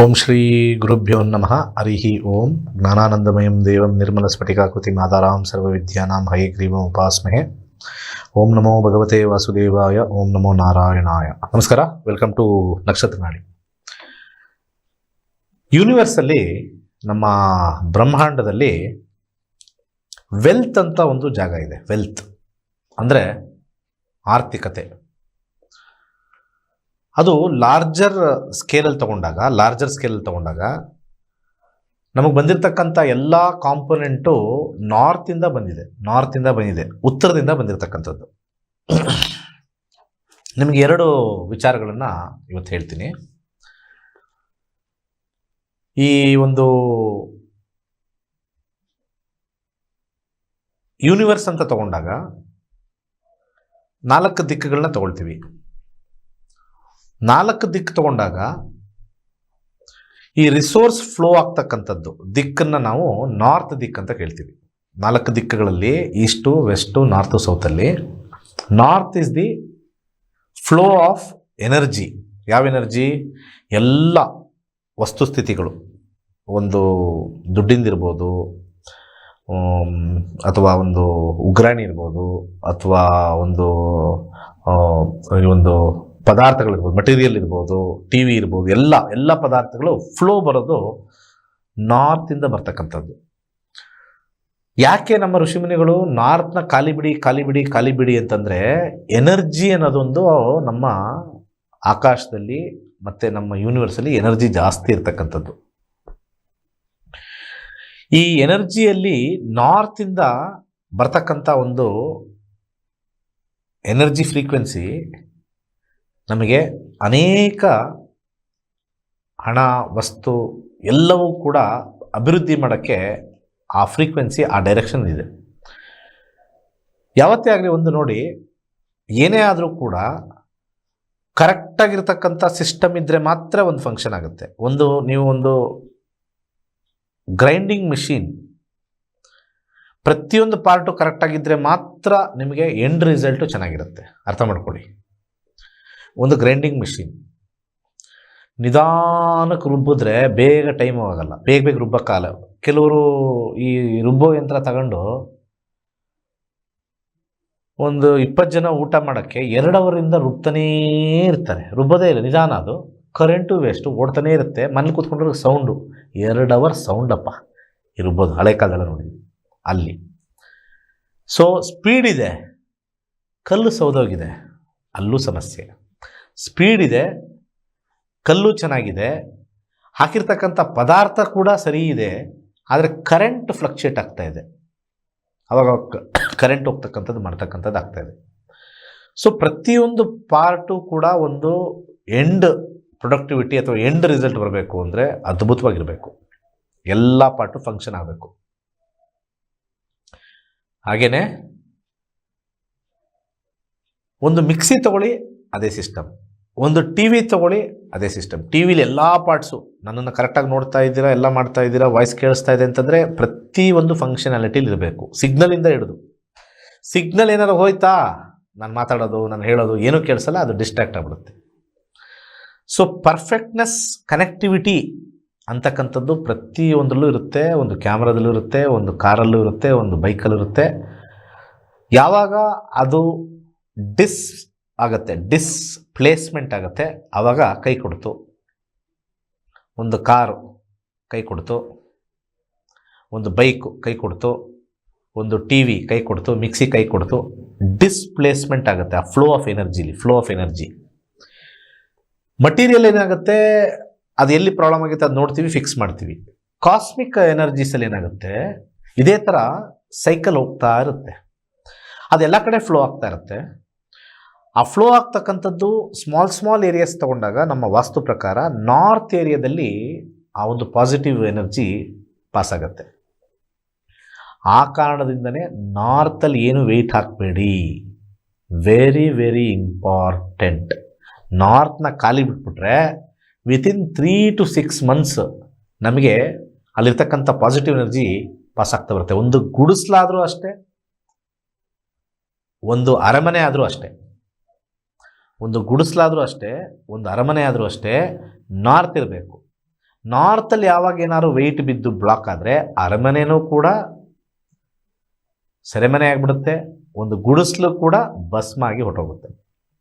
ಓಂ ಶ್ರೀ ಗುರುಭ್ಯೋ ನಮಃ. ಹರಿ ಓಂ. ಜ್ಞಾನಾನಂದಮಯಂ ದೇವಂ ನಿರ್ಮಲ ಸ್ಫಟಿಕಾಕೃತಿ ಮಾತಾರಾಂ ಸರ್ವವಿದ್ಯಾನಾಂ ಹಯಗ್ರೀವಂ ಉಪಾಸ್ಮಹೆ. ಓಂ ನಮೋ ಭಗವತೆ ವಾಸುದೇವಾಯ. ಓಂ ನಮೋ ನಾರಾಯಣಾಯ. ನಮಸ್ಕಾರ. ವೆಲ್ಕಮ್ ಟು ನಕ್ಷತ್ರ ನಾಡಿ ಯೂನಿವರ್ಸಲ್ಲಿ ನಮ್ಮ ಬ್ರಹ್ಮಾಂಡದಲ್ಲಿ ವೆಲ್ತ್ ಅಂತ ಒಂದು ಜಾಗ ಇದೆ. ವೆಲ್ತ್ ಅಂದರೆ ಆರ್ಥಿಕತೆ. ಅದು ಲಾರ್ಜರ್ ಸ್ಕೇಲಲ್ಲಿ ತಗೊಂಡಾಗ ಲಾರ್ಜರ್ ಸ್ಕೇಲಲ್ಲಿ ತಗೊಂಡಾಗ ನಮಗೆ ಬಂದಿರತಕ್ಕಂಥ ಎಲ್ಲ ಕಾಂಪೊನೆಂಟು ನಾರ್ತಿಂದ ಬಂದಿದೆ ನಾರ್ತಿಂದ ಬಂದಿದೆ, ಉತ್ತರದಿಂದ ಬಂದಿರತಕ್ಕಂಥದ್ದು. ನಿಮಗೆ ಎರಡು ವಿಚಾರಗಳನ್ನು ಇವತ್ತು ಹೇಳ್ತೀನಿ. ಈ ಒಂದು ಯೂನಿವರ್ಸ್ ಅಂತ ತಗೊಂಡಾಗ ನಾಲ್ಕು ದಿಕ್ಕುಗಳನ್ನ ತಗೊಳ್ತೀವಿ. ನಾಲ್ಕು ದಿಕ್ಕು ತಗೊಂಡಾಗ ಈ ರಿಸೋರ್ಸ್ ಫ್ಲೋ ಆಗ್ತಕ್ಕಂಥದ್ದು. ದಿಕ್ಕನ್ನು ನಾವು ನಾರ್ತ್ ದಿಕ್ ಅಂತ ಕೇಳ್ತೀವಿ. ನಾಲ್ಕು ದಿಕ್ಕುಗಳಲ್ಲಿ east west north ಸೌತಲ್ಲಿ north is the flow of energy ಯಾವ ಎನರ್ಜಿ ಎಲ್ಲ ವಸ್ತುಸ್ಥಿತಿಗಳು. ಒಂದು ದುಡ್ಡಿಂದಿರ್ಬೋದು ಅಥವಾ ಒಂದು ಉಗ್ರಾಣಿ ಇರ್ಬೋದು, ಅಥವಾ ಒಂದು ಒಂದು ಪದಾರ್ಥಗಳಿರ್ಬೋದು ಮಟೀರಿಯಲ್ ಇರ್ಬೋದು ಟಿ ವಿ ಇರ್ಬೋದು, ಎಲ್ಲ ಎಲ್ಲ ಪದಾರ್ಥಗಳು ಫ್ಲೋ ಬರೋದು ನಾರ್ತಿಂದ ಬರ್ತಕ್ಕಂಥದ್ದು. ಯಾಕೆ ನಮ್ಮ ಋಷಿಮುನಿಗಳು ನಾರ್ತ್ನ ಖಾಲಿ ಬಿಡಿ ಖಾಲಿ ಬಿಡಿ ಖಾಲಿ ಬಿಡಿ ಅಂತಂದರೆ ಎನರ್ಜಿ ಅನ್ನೋದೊಂದು ನಮ್ಮ ಆಕಾಶದಲ್ಲಿ ಮತ್ತು ನಮ್ಮ ಯೂನಿವರ್ಸಲ್ಲಿ ಎನರ್ಜಿ ಜಾಸ್ತಿ ಇರ್ತಕ್ಕಂಥದ್ದು. ಈ ಎನರ್ಜಿಯಲ್ಲಿ ನಾರ್ತಿಂದ ಬರ್ತಕ್ಕಂಥ ಒಂದು ಎನರ್ಜಿ ಫ್ರೀಕ್ವೆನ್ಸಿ ನಮಗೆ ಅನೇಕ ಹಣ, ವಸ್ತು ಎಲ್ಲವೂ ಕೂಡ ಅಭಿವೃದ್ಧಿ ಮಾಡೋಕ್ಕೆ ಆ ಫ್ರೀಕ್ವೆನ್ಸಿ ಆ ಡೈರೆಕ್ಷನ್ ಇದೆ. ಯಾವತ್ತೇ ಆಗಲಿ ಒಂದು ನೋಡಿ, ಏನೇ ಆದರೂ ಕೂಡ ಕರೆಕ್ಟಾಗಿರ್ತಕ್ಕಂಥ ಸಿಸ್ಟಮ್ ಇದ್ದರೆ ಮಾತ್ರ ಒಂದು ಫಂಕ್ಷನ್ ಆಗುತ್ತೆ. ಒಂದು ನೀವು ಒಂದು ಗ್ರೈಂಡಿಂಗ್ ಮಿಷಿನ್ ಪ್ರತಿಯೊಂದು ಪಾರ್ಟು ಕರೆಕ್ಟಾಗಿದ್ದರೆ ಮಾತ್ರ ನಿಮಗೆ ಎಂಡ್ ರಿಸಲ್ಟು ಚೆನ್ನಾಗಿರುತ್ತೆ. ಅರ್ಥ ಮಾಡ್ಕೊಳ್ಳಿ. ಒಂದು ಗ್ರೈಂಡಿಂಗ್ ಮಿಷಿನ್. ನಿಧಾನಕ್ಕೆ ರುಬ್ಬಿದ್ರೆ ಬೇಗ ಟೈಮ್ ಆಗಲ್ಲ. ಬೇಗ ಬೇಗ ರುಬ್ಬಕ್ಕಾಗಲ್ಲ ಕೆಲವರು ಈ ರುಬ್ಬೋ ಯಂತ್ರ ತಗೊಂಡು ಒಂದು ಇಪ್ಪತ್ತು ಜನ ಊಟ ಮಾಡೋಕ್ಕೆ ಎರಡು ಅವರಿಂದ ರುಬ್ತಾನೇ ಇರ್ತಾರೆ. ರುಬ್ಬೋದೇ ಇಲ್ಲ, ನಿಧಾನ ಅದು. ಕರೆಂಟು ವೇಸ್ಟು ಓಡ್ತಾನೇ ಇರುತ್ತೆ. ಮನೇಲಿ ಕೂತ್ಕೊಂಡ್ರೆ ಸೌಂಡು ಎರಡು ಅವರ್ ಸೌಂಡಪ್ಪ ಈ ರುಬ್ಬೋದು, ಹಳೆ ಕಾಲದಲ್ಲ ನೋಡಿ. ಅಲ್ಲಿ. ಸೊ ಸ್ಪೀಡ್ ಇದೆ. ಕಲ್ಲು ಸೌದೋಗಿದೆ. ಅಲ್ಲೂ ಸಮಸ್ಯೆ. ಸ್ಪೀಡ್ ಇದೆ, ಕಲ್ಲು ಚೆನ್ನಾಗಿದೆ, ಹಾಕಿರ್ತಕ್ಕಂಥ ಪದಾರ್ಥ ಕೂಡ ಸರಿ ಇದೆ, ಆದರೆ ಕರೆಂಟ್ ಫ್ಲಕ್ಚುಯೇಟ್ ಆಗ್ತಾ ಇದೆ. ಅವಾಗ ಕರೆಂಟ್ ಹೋಗ್ತಕ್ಕಂಥದ್ದು, ಮಾಡ್ತಕ್ಕಂಥದ್ದು ಆಗ್ತಾ ಇದೆ. ಸೊ ಪ್ರತಿಯೊಂದು ಪಾರ್ಟು ಕೂಡ ಒಂದು ಎಂಡ್ ಪ್ರೊಡಕ್ಟಿವಿಟಿ ಅಥವಾ ಎಂಡ್ ರಿಸಲ್ಟ್ ಬರಬೇಕು ಅಂದರೆ ಅದ್ಭುತವಾಗಿರಬೇಕು. ಎಲ್ಲ ಪಾರ್ಟು ಫಂಕ್ಷನ್ ಆಗಬೇಕು. ಹಾಗೆಯೇ ಒಂದು ಮಿಕ್ಸಿ ತಗೊಳ್ಳಿ, ಅದೇ ಸಿಸ್ಟಮ್ ಒಂದು ಟಿ ವಿ ತಗೊಳ್ಳಿ, ಅದೇ ಸಿಸ್ಟಮ್ ಟಿ ವಿಲಿ ಎಲ್ಲ ಪಾರ್ಟ್ಸು ನನ್ನನ್ನು ಕರೆಕ್ಟಾಗಿ ನೋಡ್ತಾ ಇದ್ದೀರಾ, ಎಲ್ಲ ಮಾಡ್ತಾ ಇದ್ದೀರಾ ವಾಯ್ಸ್ ಕೇಳಿಸ್ತಾ ಇದೆ ಅಂತಂದರೆ ಪ್ರತಿ ಒಂದು ಫಂಕ್ಷನಾಲಿಟಿಲಿ ಇರಬೇಕು. ಸಿಗ್ನಲಿಂದ ಹಿಡಿದು. ಸಿಗ್ನಲ್ ಏನಾರು ಹೋಯ್ತಾ? ನಾನು ಮಾತಾಡೋದು, ನಾನು ಹೇಳೋದು, ಏನೂ ಕೇಳಿಸಲ್ಲ, ಅದು ಡಿಸ್ಟ್ರಾಕ್ಟ್ ಆಗ್ಬಿಡುತ್ತೆ. ಸೊ ಪರ್ಫೆಕ್ಟ್ನೆಸ್ ಕನೆಕ್ಟಿವಿಟಿ ಅಂತಕ್ಕಂಥದ್ದು ಪ್ರತಿಯೊಂದರಲ್ಲೂ ಇರುತ್ತೆ. ಒಂದು ಕ್ಯಾಮ್ರಾದಲ್ಲೂ ಇರುತ್ತೆ, ಒಂದು ಕಾರಲ್ಲೂ ಇರುತ್ತೆ, ಒಂದು ಬೈಕಲ್ಲೂ ಇರುತ್ತೆ. ಯಾವಾಗ ಅದು ಡಿಸ್ ಆಗತ್ತೆ ಡಿಸ್ಪ್ಲೇಸ್ಮೆಂಟ್ ಆಗುತ್ತೆ. ಆವಾಗ ಕೈ ಕೊಡ್ತು. ಒಂದು ಕಾರು ಕೈ ಕೊಡ್ತು. ಒಂದು ಬೈಕು ಕೈ ಕೊಡ್ತು. ಒಂದು ಟಿ ವಿ ಕೈ ಕೊಡ್ತು. ಮಿಕ್ಸಿ ಕೈ ಕೊಡ್ತು. ಡಿಸ್ಪ್ಲೇಸ್ಮೆಂಟ್ ಆಗುತ್ತೆ, ಆ ಫ್ಲೋ ಆಫ್ ಎನರ್ಜಿಲಿ ಫ್ಲೋ ಆಫ್ ಎನರ್ಜಿ ಮಟೀರಿಯಲ್ ಏನಾಗುತ್ತೆ? ಅದು ಎಲ್ಲಿ ಪ್ರಾಬ್ಲಮ್ ಆಗುತ್ತೆ ಅದು ನೋಡ್ತೀವಿ ಫಿಕ್ಸ್ ಮಾಡ್ತೀವಿ. ಕಾಸ್ಮಿಕ್ ಎನರ್ಜೀಸಲ್ಲಿ ಏನಾಗುತ್ತೆ? ಇದೇ ಥರ ಸೈಕಲ್ ಹೋಗ್ತಾ ಇರುತ್ತೆ. ಅದೆಲ್ಲ ಕಡೆ ಫ್ಲೋ ಆಗ್ತಾ ಇರುತ್ತೆ. ಆ ಫ್ಲೋ ಆಗ್ತಕ್ಕಂಥದ್ದು ಸ್ಮಾಲ್ ಸ್ಮಾಲ್ ಏರಿಯಾಸ್ ತಗೊಂಡಾಗ ನಮ್ಮ ವಾಸ್ತು ಪ್ರಕಾರ ನಾರ್ತ್ ಏರಿಯಾದಲ್ಲಿ ಆ ಒಂದು ಪಾಸಿಟಿವ್ ಎನರ್ಜಿ ಪಾಸ್ ಆಗುತ್ತೆ. ಆ ಕಾರಣದಿಂದನೇ ನಾರ್ತಲ್ಲಿ ಏನು ವೆಯ್ಟ್ ಹಾಕಬೇಡಿ? ವೆರಿ ವೆರಿ ಇಂಪಾರ್ಟೆಂಟ್ ನಾರ್ತ್ನ ಖಾಲಿ ಬಿಟ್ಬಿಟ್ರೆ within three to six months ನಮಗೆ ಅಲ್ಲಿರ್ತಕ್ಕಂಥ ಪಾಸಿಟಿವ್ ಎನರ್ಜಿ ಪಾಸ್ ಆಗ್ತಾ ಬರುತ್ತೆ. ಒಂದು ಗುಡಿಸ್ಲಾದರೂ ಅಷ್ಟೇ, ಒಂದು ಅರಮನೆ ಆದರೂ ಅಷ್ಟೇ. ಒಂದು ಗುಡಿಸ್ಲಾದರೂ ಅಷ್ಟೇ, ಒಂದು ಅರಮನೆ ಆದರೂ ಅಷ್ಟೇ, ನಾರ್ತ್ ಇರಬೇಕು. ನಾರ್ತಲ್ಲಿ ಯಾವಾಗ ಏನಾದ್ರು ವೆಯ್ಟ್ ಬಿದ್ದು ಬ್ಲಾಕ್ ಆದರೆ ಅರಮನೆನೂ ಕೂಡ ಸೆರೆಮನೆ ಆಗಿಬಿಡುತ್ತೆ, ಒಂದು ಗುಡಿಸ್ಲು ಕೂಡ ಭಸ್ಮ ಆಗಿ ಹೊರಟೋಗುತ್ತೆ.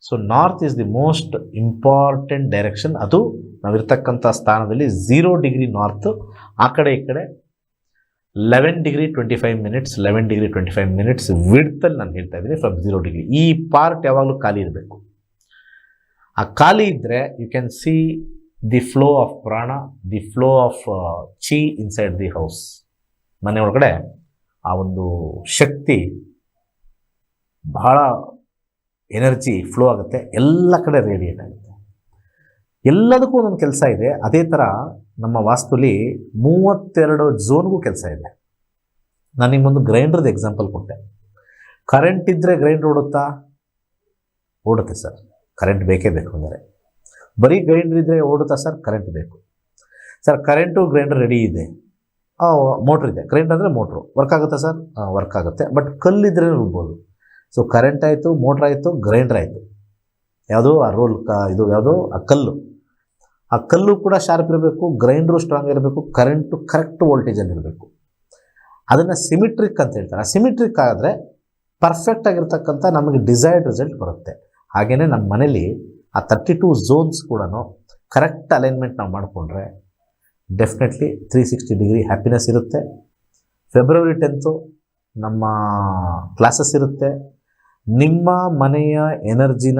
So north is the most important direction ಅದು ನಾವಿರ್ತಕ್ಕಂಥ ಸ್ಥಾನದಲ್ಲಿ ಝೀರೋ ಡಿಗ್ರಿ ನಾರ್ತ್ ಆ ಕಡೆ ಈ ಕಡೆ eleven degree twenty five minutes eleven degree twenty five minutes ವಿಡ್ತಲ್ಲಿ ನಾನು ಹೇಳ್ತಾ ಇದ್ದೀನಿ ಫ್ರಮ್ ಝೀರೋ ಡಿಗ್ರಿ ಈ ಪಾರ್ಟ್ ಯಾವಾಗಲೂ ಖಾಲಿ ಇರಬೇಕು. ಆ ಖಾಲಿ ಇದ್ದರೆ you can see the flow of prana the flow of chi inside the house ಮನೆ ಒಳಗಡೆ ಆ ಒಂದು ಶಕ್ತಿ ಬಹಳ ಎನರ್ಜಿ ಫ್ಲೋ ಆಗುತ್ತೆ, ಎಲ್ಲ ಕಡೆ ರೇಡಿಯೇಟ್ ಆಗುತ್ತೆ. ಎಲ್ಲದಕ್ಕೂ ಒಂದೊಂದು ಕೆಲಸ ಇದೆ, ಅದೇ ಥರ ನಮ್ಮ ವಾಸ್ತುಲಿ ಮೂವತ್ತೆರಡು ಝೋನ್ಗೂ ಕೆಲಸ ಇದೆ. ನಾನು ನಿಮ್ಮೊಂದು ಗ್ರೈಂಡ್ರದ್ದು ಎಕ್ಸಾಂಪಲ್ ಕೊಟ್ಟೆ. ಕರೆಂಟ್ ಇದ್ದರೆ ಗ್ರೈಂಡ್ರ್ ಓಡುತ್ತಾ? ಓಡುತ್ತೆ ಸರ್ ಕರೆಂಟ್ ಬೇಕೇ ಬೇಕು ಅಂದರೆ. ಬರೀ ಗ್ರೈಂಡರ್ ಇದ್ದರೆ ಓಡುತ್ತಾ ಸರ್? ಕರೆಂಟ್ ಬೇಕು. ಸರ್, ಕರೆಂಟು ಗ್ರೈಂಡರ್ ರೆಡಿ ಇದೆ. ಮೋಟ್ರ್ ಇದೆ. ಕರೆಂಟ್ ಅಂದರೆ ಮೋಟ್ರು ವರ್ಕ್ ಆಗುತ್ತಾ ಸರ್? ವರ್ಕ್ ಆಗುತ್ತೆ. ಬಟ್ ಕಲ್ಲಿದ್ರೆ ರುಬ್ಬೋದು ಸೊ ಕರೆಂಟ್ ಆಯಿತು ಮೋಟ್ರ್ ಆಯಿತು ಗ್ರೈಂಡರ್ ಆಯಿತು. ಯಾವುದೋ ಆ ರೋಲ್ ಕ, ಇದು ಯಾವುದೋ ಆ ಕಲ್ಲು. ಆ ಕಲ್ಲು ಕೂಡ ಶಾರ್ಪ್ ಇರಬೇಕು ಗ್ರೈಂಡ್ರು ಸ್ಟ್ರಾಂಗ್ ಇರಬೇಕು ಕರೆಂಟು ಕರೆಕ್ಟ್ ವೋಲ್ಟೇಜಲ್ಲಿ ಇರಬೇಕು. ಅದನ್ನು ಸಿಮಿಟ್ರಿಕ್ ಅಂತ ಹೇಳ್ತಾರೆ. ಆ ಸಿಮಿಟ್ರಿಕ್ ಆದರೆ ಪರ್ಫೆಕ್ಟ್ ಆಗಿರ್ತಕ್ಕಂಥ ನಮಗೆ ಡಿಸೈರ್ಡ್ ರಿಸಲ್ಟ್ ಬರುತ್ತೆ. ಹಾಗೆಯೇ ನಮ್ಮ ಮನೇಲಿ ಆ ತರ್ಟಿ ಟು ಝೋನ್ಸ್ ಕೂಡ ಕರೆಕ್ಟ್ ಅಲೈನ್ಮೆಂಟ್ ನಾವು ಮಾಡಿಕೊಂಡ್ರೆ definitely three sixty degree happiness ಇರುತ್ತೆ. ಫೆಬ್ರವರಿ ಟೆಂತು ನಮ್ಮ ಕ್ಲಾಸಸ್ ಇರುತ್ತೆ. ನಿಮ್ಮ ಮನೆಯ ಎನರ್ಜಿನ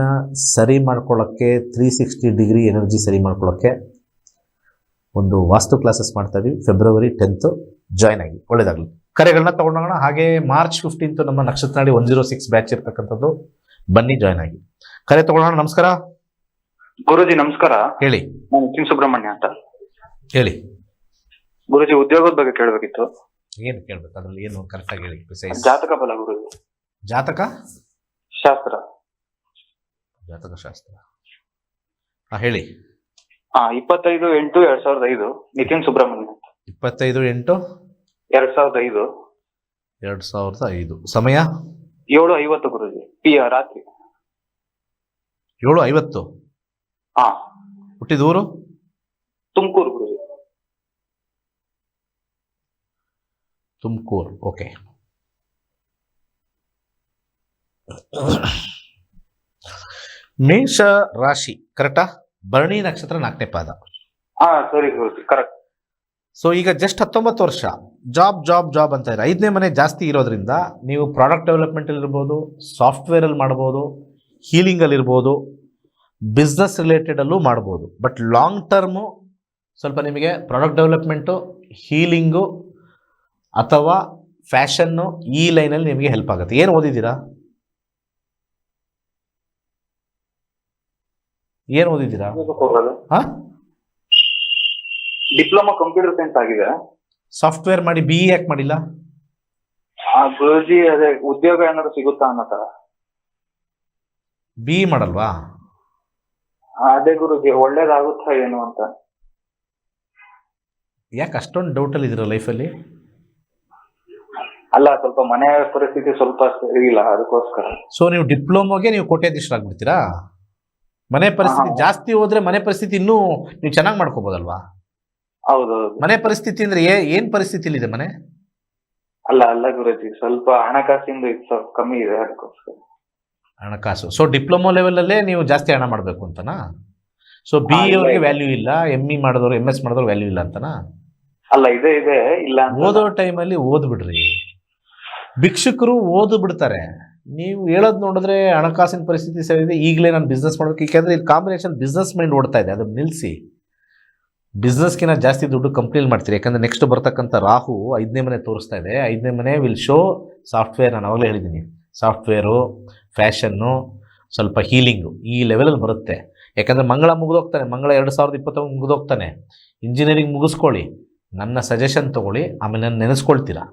ಸರಿ ಮಾಡ್ಕೊಳ್ಳೋಕ್ಕೆ ತ್ರೀ ಸಿಕ್ಸ್ಟಿ ಡಿಗ್ರಿ ಎನರ್ಜಿ ಸರಿ ಮಾಡ್ಕೊಳ್ಳೋಕ್ಕೆ ಒಂದು ವಾಸ್ತು ಕ್ಲಾಸಸ್ ಮಾಡ್ತಾ ಇದ್ದೀವಿ ಫೆಬ್ರವರಿ ಟೆಂತು ಜಾಯ್ನ್ ಆಗಿ. ಒಳ್ಳೇದಾಗಲಿ. ಕರೆಗಳನ್ನ ತಗೊಂಡೋಗೋಣ ಹಾಗೆ ಮಾರ್ಚ್ ಫಿಫ್ಟೀನ್ತು ನಮ್ಮ ನಕ್ಷತ್ರ ಒನ್ ಜೀರೋ ಸಿಕ್ಸ್ ಬ್ಯಾಚ್ ಇರ್ತಕ್ಕಂಥದ್ದು. ಬನ್ನಿ ಜಾಯ್ನ್ ಆಗಿ. ಕರೆ ತಗೊಳ್ಳೋಣ ನಮಸ್ಕಾರ. ಗುರುಜಿ ನಮಸ್ಕಾರ. ಹೇಳಿ. ನಾನು ನಿತಿನ್ ಸುಬ್ರಹ್ಮಣ್ಯ ಅಂತ. ಹೇಳಿ. ಗುರುಜಿ ಉದ್ಯೋಗದ ಬಗ್ಗೆ ಕೇಳಬೇಕಿತ್ತು. ಏನು ಕೇಳ್ಬೇಕು? ಅದ್ರಲ್ಲಿ ಏನು ಕರೆಕ್ಟಾಗಿ ಹೇಳಿ ಪ್ರಿಸೈಸ್ ಜಾತಕ ಬಲ ಗುರುಜಿ. ಜಾತಕ? ಶಾಸ್ತ್ರ. ಜಾತಕ ಶಾಸ್ತ್ರ. ಹಾಂ ಹೇಳಿ. ಹಾ ಇಪ್ಪತ್ತೈದು ಎಂಟು ಎರಡ್ ಸಾವಿರದ ಐದು. ನಿತಿನ್ ಸುಬ್ರಹ್ಮಣ್ಯ ಅಂತ. ಇಪ್ಪತ್ತೈದು ಎಂಟು? ಎರಡ್ ಸಾವಿರದ ಐದು. ಎರಡು ಸಾವಿರದ ಐದು. ಸಮಯ? ಏಳು ಐವತ್ತು ಗುರುಜಿ. ಪಿ ರಾತ್ರಿ. ಏಳು ಐವತ್ತು. ಹಾ. ಹುಟ್ಟಿದ ಊರು ತುಮಕೂರು ಗುರುಜಿ ತುಮಕೂರು ಓಕೆ. ಮೇಷ ರಾಶಿ ಕರೆಕ್ಟಾ ಭರಣಿ ನಕ್ಷತ್ರ ನಾಲ್ಕನೇ ಪಾದ. ಹಾ ಸರಿ ಗುರುಜಿ ಕರೆಕ್ಟ್ ಸೊ ಈಗ ಜಸ್ಟ್ ಹತ್ತೊಂಬತ್ತು ವರ್ಷ. ಜಾಬ್ ಜಾಬ್ ಜಾಬ್ ಅಂತ ಇದೆ. ಐದನೇ ಮನೆ ಜಾಸ್ತಿ ಇರೋದ್ರಿಂದ ನೀವು ಪ್ರಾಡಕ್ಟ್ ಡೆವಲಪ್ಮೆಂಟಲ್ಲಿ ಇರ್ಬೋದು ಸಾಫ್ಟ್ವೇರಲ್ಲಿ ಮಾಡ್ಬೋದು ಹೀಲಿಂಗಲ್ಲಿ ಇರ್ಬೋದು ಬಿಸ್ನೆಸ್ ರಿಲೇಟೆಡಲ್ಲೂ ಮಾಡ್ಬೋದು. ಬಟ್ ಲಾಂಗ್ ಟರ್ಮು ಸ್ವಲ್ಪ ನಿಮಗೆ ಪ್ರಾಡಕ್ಟ್ ಡೆವಲಪ್ಮೆಂಟು ಹೀಲಿಂಗು ಅಥವಾ ಫ್ಯಾಷನ್ನು ಈ ಲೈನಲ್ಲಿ ನಿಮಗೆ ಹೆಲ್ಪ್ ಆಗುತ್ತೆ. ಏನು ಓದಿದ್ದೀರಾ? ಏನು ಓದಿದ್ದೀರಾ? ಡಿಪ್ಲೊಮಾ ಕಂಪ್ಯೂಟರ್ ಸೈನ್ಸ್ ಆಗಿದೆ. ಸಾಫ್ಟ್ವೇರ್ ಮಾಡಿ ಬಿ ಇ ಯಾಕೆ ಮಾಡಿಲ್ಲ? ಗುರುಜಿ ಅದೇ ಉದ್ಯೋಗ ಏನಾದ್ರು ಸಿಗುತ್ತಾ ಅನ್ನೋ ತರ ಬಿ ಮಾಡಲ್ವಾ? ಅದೇ ಗುರುಜಿ ಒಳ್ಳೇದಾಗುತ್ತಾ ಏನು ಅಂತ. ಯಾಕೆ ಅಷ್ಟೊಂದು ಡೌಟಲ್ಲಿ ಇದ್ದೀರಾ ಲೈಫಲ್ಲಿ ಅಲ್ಲ? ಸ್ವಲ್ಪ ಮನೆ ಪರಿಸ್ಥಿತಿ ಸ್ವಲ್ಪ ಇಲ್ಲ ಅದಕ್ಕೋಸ್ಕರ. ಸೊ ನೀವು ಡಿಪ್ಲೊಮೋಗೆ ನೀವು ಕೋಟ್ಯಾಧೀಶರಾಗ್ಬಿಡ್ತೀರಾ ಮನೆ ಪರಿಸ್ಥಿತಿ ಜಾಸ್ತಿ ಹೋದ್ರೆ ಮನೆ ಪರಿಸ್ಥಿತಿ ಇನ್ನೂ ನೀವು ಚೆನ್ನಾಗಿ ಮಾಡ್ಕೋಬೋದಲ್ವಾ? ಹೌದು ಮನೆ ಪರಿಸ್ಥಿತಿ ಅಂದ್ರೆ ಏನ್ ಪರಿಸ್ಥಿತಿ ಇಲ್ಲಿದೆ ಮನೆ? ಅಲ್ಲ ಅಲ್ಲ ಗುರುಜಿ ಸ್ವಲ್ಪ ಹಣಕಾಸಿಂದ ಕಮ್ಮಿ ಇದೆ ಅದಕ್ಕೋಸ್ಕರ. ಹಣಕಾಸು. ಸೊ ಡಿಪ್ಲೊಮೊ ಲೆವೆಲಲ್ಲೇ ನೀವು ಜಾಸ್ತಿ ಹಣ ಮಾಡಬೇಕು ಅಂತನಾ? ಸೊ ಬಿ ಅವ್ರಿಗೆ ವ್ಯಾಲ್ಯೂ ಇಲ್ಲ ಎಂ ಇ ಮಾಡಿದವರು ಎಂ ಎಸ್ ಮಾಡಿದವ್ರು ವ್ಯಾಲ್ಯೂ ಇಲ್ಲ ಅಂತನಾ? ಅಲ್ಲ ಇದೆ ಇದೆ ಇಲ್ಲ ಓದೋ ಟೈಮಲ್ಲಿ ಓದ್ಬಿಡ್ರಿ. ಭಿಕ್ಷುಕರು ಓದು ಬಿಡ್ತಾರೆ ನೀವು ಹೇಳೋದು ನೋಡಿದ್ರೆ ಹಣಕಾಸಿನ ಪರಿಸ್ಥಿತಿ ಸರಿ ಇದೆ ಈಗಲೇ ನಾನು ಬಿಸ್ನೆಸ್ ಮಾಡಬೇಕು. ಯಾಕೆಂದರೆ ಇಲ್ಲಿ ಕಾಂಬಿನೇಷನ್ ಬಿಸ್ನೆಸ್ ಮೈಂಡ್ ಓಡ್ತಾ ಇದೆ ಅದನ್ನು ನಿಲ್ಲಿಸಿ ಬಿಸ್ನೆಸ್ಗಿನ ಜಾಸ್ತಿ ದುಡ್ಡು ಕಂಪ್ನಿಲಿ ಮಾಡ್ತೀರಿ. ಯಾಕಂದರೆ ನೆಕ್ಸ್ಟ್ ಬರ್ತಕ್ಕಂಥ ರಾಹು ಐದನೇ ಮನೆ ತೋರಿಸ್ತಾ ಇದೆ. ಐದನೇ ಮನೆ ವಿಲ್ ಶೋ ಸಾಫ್ಟ್ವೇರ್ ನಾನು ಅವಾಗಲೇ ಹೇಳಿದ್ದೀನಿ ಸಾಫ್ಟ್ವೇರು ಫ್ಯಾಷನ್ನು ಸ್ವಲ್ಪ ಹೀಲಿಂಗು ಈ ಲೆವೆಲಲ್ಲಿ ಬರುತ್ತೆ. ಯಾಕಂದರೆ ಮಂಗಳ ಮುಗಿದೋಗ್ತಾನೆ ಮಂಗಳ ಎರಡು ಸಾವಿರದ ಇಪ್ಪತ್ತೊಂದು ಮುಗಿದೋಗ್ತಾನೆ. ಇಂಜಿನಿಯರಿಂಗ್ ಮುಗಿಸ್ಕೊಳ್ಳಿ ನನ್ನ ಸಜೆಷನ್ ತೊಗೊಳ್ಳಿ ಆಮೇಲೆ ನಾನು ನೆನೆಸ್ಕೊಳ್ತೀರಾ?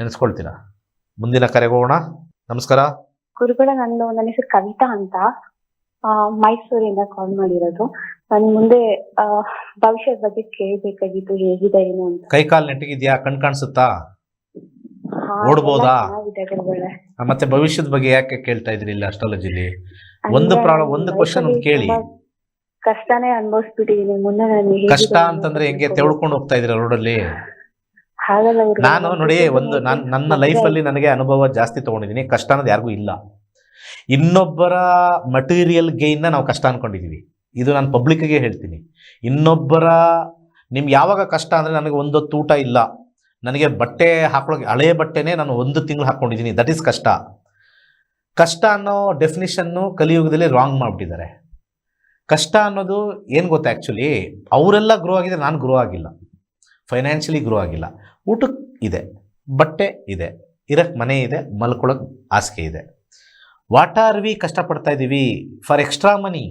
ನೆನೆಸ್ಕೊಳ್ತೀರಾ? ಮುಂದಿನ ಕರೆಗೆ ಹೋಗೋಣ. ನಮಸ್ಕಾರ. ಗುರುಗಳ ನಂದು ನನ್ನ ಹೆಸರು ಕವಿತಾ ಅಂತ. ಮೈಸೂರಿಂದ ಕಾಲ್ ಮಾಡಿರೋದು. ನಾನು ಮುಂದೆ ಭವಿಷ್ಯದ ಬಗ್ಗೆ ಕೇಳಬೇಕಾಗಿತ್ತು ಹೇಗಿದೆ ಏನು ಅಂತ. ಕೈ ಕಾಲು ನೆಟ್ಟಿಗಿದ್ಯಾ? ಕಣ್ ಕಾಣಿಸುತ್ತಾ? ಓಡ್ಬೋದಾ? ಮತ್ತೆ ಭವಿಷ್ಯದ ಬಗ್ಗೆ ಯಾಕೆ ಕೇಳ್ತಾ ಇದ್ರಿ ಇಲ್ಲಿ ಅಸ್ಟ್ರಾಲಜಿಲಿ ಒಂದು ಪ್ರಾಬ್ಲಮ್ ಒಂದು ಕ್ವಶನ್ ಒಂದು ಕೇಳಿ. ಕಷ್ಟನೇ ಅನ್ಭವಿಸ್ಬಿಟ್ಟಿದೀನಿ ಮುಂದೆ ನಾನು ಕಷ್ಟ ಅಂತಂದ್ರೆ ಹೆಂಗೆ ತೆಳ್ಕೊಂಡು ಹೋಗ್ತಾ ಇದ್ರಿ ರೋಡಲ್ಲಿ ನಾನು ನೋಡಿ ಒಂದು ನಾನು ನನ್ನ ಲೈಫಲ್ಲಿ ನನಗೆ ಅನುಭವ ಜಾಸ್ತಿ ತಗೊಂಡಿದ್ದೀನಿ ಕಷ್ಟ ಅನ್ನೋದು ಯಾರಿಗೂ ಇಲ್ಲ. ಇನ್ನೊಬ್ಬರ ಮಟೀರಿಯಲ್ ಗೇನ್ನ ನಾವು ಕಷ್ಟ ಅನ್ಕೊಂಡಿದೀವಿ. ಇದು ನಾನು ಪಬ್ಲಿಕ್ಗೆ ಹೇಳ್ತೀನಿ. ಇನ್ನೊಬ್ಬರ ನಿಮ್ಗೆ ಯಾವಾಗ ಕಷ್ಟ ಅಂದರೆ ನನಗೆ ಒಂದೊತ್ತು ಊಟ ಇಲ್ಲ. ನನಗೆ ಬಟ್ಟೆ ಹಾಕೊಳ್ಳೋಕೆ ಹಳೆಯ ಬಟ್ಟೆನೇ ನಾನು ಒಂದು ತಿಂಗಳು ಹಾಕ್ಕೊಂಡಿದ್ದೀನಿ ದಟ್ ಈಸ್ ಕಷ್ಟ. ಕಷ್ಟ ಅನ್ನೋ ಡೆಫಿನಿಷನ್ನು ಕಲಿಯುಗದಲ್ಲಿ ರಾಂಗ್ ಮಾಡಿಬಿಟ್ಟಿದ್ದಾರೆ. ಕಷ್ಟ ಅನ್ನೋದು ಏನು ಗೊತ್ತಾ ಆ್ಯಕ್ಚುಲಿ ಅವರೆಲ್ಲ ಗ್ರೋ ಆಗಿದೆ ನಾನು ಗ್ರೋ ಆಗಿಲ್ಲ. ಫೈನಾನ್ಷಿಯಲಿ ಗ್ರೋ ಆಗಿಲ್ಲ. ಊಟಕ್ಕೆ ಇದೆ. ಬಟ್ಟೆ ಇದೆ. ಇರಕ್ಕೆ ಮನೆ ಇದೆ. ಮಲ್ಕೊಳಕ್ಕೆ ಹಾಸಿಗೆ ಇದೆ. ವಾಟ್ ಆರ್ ವಿ ಕಷ್ಟಪಡ್ತಾ ಇದ್ದೀವಿ for extra money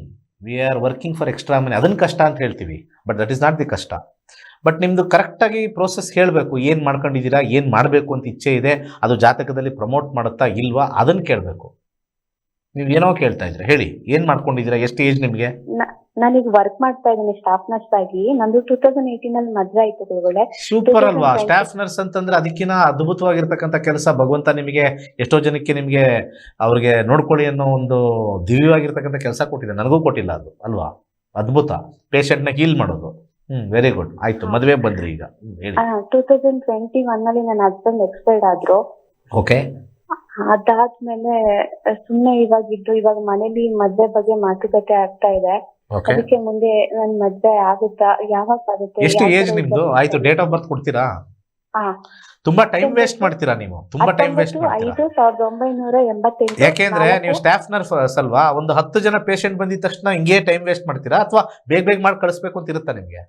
we are working for extra money ಅದನ್ನು ಕಷ್ಟ ಅಂತ ಹೇಳ್ತೀವಿ. But that is not the ಕಷ್ಟ. ಬಟ್ ನಿಮ್ಮದು ಕರೆಕ್ಟಾಗಿ ಪ್ರೋಸೆಸ್ ಹೇಳಬೇಕು. ಏನು ಮಾಡ್ಕೊಂಡಿದ್ದೀರಾ ಏನು ಮಾಡಬೇಕು ಅಂತ ಇಚ್ಛೆ ಇದೆ ಅದು ಜಾತಕದಲ್ಲಿ ಪ್ರಮೋಟ್ ಮಾಡುತ್ತಾ ಇಲ್ವಾ ಅದನ್ನು ಕೇಳಬೇಕು. ನೀವು ಏನೋ ಕೇಳ್ತಾ ಇದ್ರೆ ಹೇಳಿ. ಏನು ಮಾಡ್ಕೊಂಡಿದ್ದೀರಾ ಎಷ್ಟು ಏಜ್ ನಿಮಗೆ? ನಾನೀಗ ವರ್ಕ್ ಮಾಡ್ತಾ ಇದ್ದೀನಿ ಸ್ಟಾಫ್ ನರ್ಸ್ ಆಗಿ. ನಂದು ಟೂ ತೌಸಂಡ್ ಏಯ್ಟೀನ್ ಅಲ್ಲಿ ಮದ್ವೆ ಆಯ್ತು ಗುರುಗಳೇ. ಸೂಪರ್ ಅಲ್ವಾ? 2020. ಸ್ಟಾಫ್ ನರ್ಸ್ ಅಂತಂದ್ರೆ ಅದಕ್ಕಿಂತ ಅದ್ಭುತವಾಗಿರ್ತಕ್ಕಂಥ ಕೆಲಸ ಭಗವಂತ ನಿಮಗೆ ಎಷ್ಟೋ ಜನಕ್ಕೆ ನಿಮಗೆ ಅವ್ರಿಗೆ ನೋಡ್ಕೊಳ್ಳಿ ಅನ್ನೋ ಒಂದು ದಿವ್ಯವಾಗಿರ್ತಕ್ಕಂಥ ಕೆಲಸ ಕೊಟ್ಟಿದೆ. ನನಗೂ ಕೊಟ್ಟಿಲ್ಲ ಅದು ಅಲ್ವಾ? ಅದ್ಭುತ. ಪೇಷಂಟ್ನ ಹೀಲ್ ಮಾಡೋದು. ವೆರಿ ಗುಡ್ ಆಯ್ತು ಮದುವೆ ಬಂದ್ರಿ ಈಗ. ಹೇಳಿ. ಟೂ ತೌಸಂಡ್ ಟ್ವೆಂಟಿ ಒನ್ ಅಲ್ಲಿ ನನ್ನ ಹಸ್ಬೆಂಡ್ ಎಕ್ಸ್ಪೈರ್ಡ್ ಆದ್ರು. ಓಕೆ ಅದಾದ್ಮೇಲೆ ಸುಮ್ನೆ ಇವಾಗ ಇದ್ದು ಇವಾಗ ಮನೇಲಿ ಮದ್ವೆ ಬಗ್ಗೆ ಮಾತುಕತೆ ಆಗ್ತಾ ಇದೆ. ಓಕೆ ಅದಕ್ಕೆ ಮುಂದೆ ನನ್ ಮದ್ವೆ ಆಗುತ್ತಾ ಯಾವಾಗ ಆಗುತ್ತೆ ಎಷ್ಟು ಏಜ್ ನಿಮ್ದು? ಆಯ್ತು ಡೇಟ್ ಆಫ್ ಬರ್ತ್ ಕೊಡ್ತೀರಾ? ಹಾ. ತುಂಬಾ ಟೈಮ್ ವೇಸ್ಟ್ ಮಾಡ್ತೀರಾ ನೀವು? ತುಂಬಾ ಟೈಮ್ ವೇಸ್ಟ್ ಮಾಡ್ತೀರಾ? ಐದು ಸಾವಿರದ ಒಂಬೈನೂರ ಎಂಬತ್ತೆಂಟು ಯಾಕೆಂದ್ರೆ ನೀವು ಸ್ಟಾಫ್ ನರ್ಸ್ ಅಲ್ವಾ? ಒಂದು ಹತ್ತು ಜನ ಪೇಷಂಟ್ ಬಂದಿದ ತಕ್ಷಣ ಹಿಂಗೆ ಟೈಮ್ ವೇಸ್ಟ್ ಮಾಡ್ತೀರಾ? ಅಥವಾ ಬೇಗ ಬೇಗ ಮಾಡಿ ಕಳಿಸ್ಬೇಕು ಅಂತ ಇರುತ್ತಾ ನಿಮ್ಗೆ?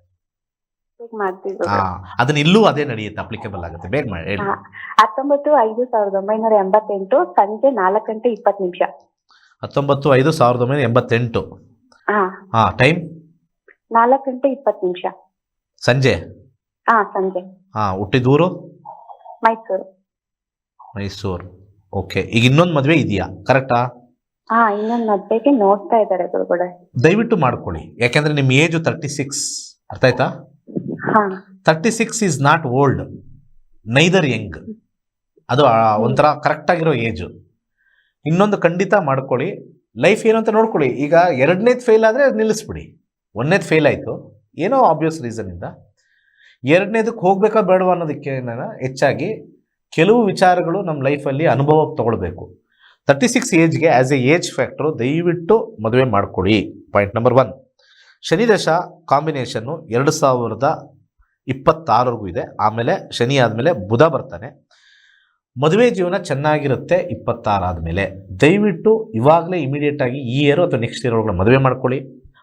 ಅದನ್ನ ಇಲ್ಲೂ ಅದೇ ನಡೆಯುತ್ತೆ ಅಪ್ಲಿಕೇಬಲ್ ಆಗುತ್ತೆ. ಬೇಗ ಮಾಡಿ ಹತ್ತೊಂಬತ್ತು ಐದು ಸಾವಿರದ ಒಂಬೈನೂರ ಎಂಬತ್ತೆಂಟು ಸಂಜೆ ನಾಲ್ಕು ಗಂಟೆ ಇಪ್ಪತ್ತು ನಿಮಿಷ. ಹತ್ತೊಂಬತ್ತು ಐದು ಸಾವಿರದ ಒಂಬೈನೂರ ಎಂಬತ್ತೆಂಟು. ಹಾ. ಟೈಮ್? ನಾಲ್ಕು ಗಂಟೆ ಇಪ್ಪತ್ತು ನಿಮಿಷ. ಸಂಜೆ? ಹಾ ಸಂಜೆ. ಹಾ ಹುಟ್ಟಿದೂರು ಮೈಸೂರು. ಮೈಸೂರು. ಓಕೆ ಈಗ ಇನ್ನೊಂದು ಮದುವೆ ಇದೆಯಾ? ಕರೆಕ್ಟಾ? ಹಾ ಇನ್ನೊಂದು ಮದುವೆಗೆ ನೋಡ್ತಾ ಇದ್ದಾರೆ ದಯವಿಟ್ಟು ಮಾಡ್ಕೊಳ್ಳಿ. ಯಾಕೆಂದ್ರೆ ನಿಮ್ಮ ಏಜು ತರ್ಟಿ ಸಿಕ್ಸ್ ಅರ್ಥ ಆಯ್ತಾ? Thirty six is not old neither young ಅದು ಒಂಥರ ಕರೆಕ್ಟ್ ಆಗಿರೋ ಏಜು ಇನ್ನೊಂದು ಖಂಡಿತ ಮಾಡ್ಕೊಳ್ಳಿ. ಲೈಫ್ ಏನು ಅಂತ ನೋಡ್ಕೊಳ್ಳಿ. ಈಗ ಎರಡನೇದು ಫೇಲ್ ಆದರೆ ಅದು ನಿಲ್ಲಿಸ್ಬಿಡಿ. ಒಂದನೇದು ಫೇಲ್ ಆಯಿತು. ಏನೋ ಆಬ್ವಿಯಸ್ ರೀಸನಿಂದ ಎರಡನೇದಕ್ಕೆ ಹೋಗ್ಬೇಕಾ ಬೇಡವಾ ಅನ್ನೋದಕ್ಕೆ ಹೆಚ್ಚಾಗಿ ಕೆಲವು ವಿಚಾರಗಳು ನಮ್ಮ ಲೈಫಲ್ಲಿ ಅನುಭವ ತೊಗೊಳ್ಬೇಕು. ತರ್ಟಿ ಸಿಕ್ಸ್ ಏಜ್ಗೆ ಆ್ಯಸ್ ಎ ಏಜ್ ಫ್ಯಾಕ್ಟ್ರು ದಯವಿಟ್ಟು ಮದುವೆ ಮಾಡ್ಕೊಳ್ಳಿ. ಪಾಯಿಂಟ್ ನಂಬರ್ ಒನ್ ಶನಿದಶ ಕಾಂಬಿನೇಷನ್ನು ಎರಡು ಸಾವಿರದ ಇಪ್ಪತ್ತಾರವರೆಗೂ ಇದೆ. ಆಮೇಲೆ ಶನಿ ಆದಮೇಲೆ ಬುಧ ಬರ್ತಾನೆ. ಮದುವೆ ಜೀವನ ಚೆನ್ನಾಗಿರುತ್ತೆ ಇಪ್ಪತ್ತಾರಾದಮೇಲೆ ದಯವಿಟ್ಟು ಇವಾಗಲೇ ಇಮಿಡಿಯೇಟಾಗಿ ಈ ಇಯರು ಅಥವಾ ನೆಕ್ಸ್ಟ್ ಇಯರ್ ಒಳಗಡೆ ಮದುವೆ ಮಾಡ್ಕೊಳ್ಳಿ.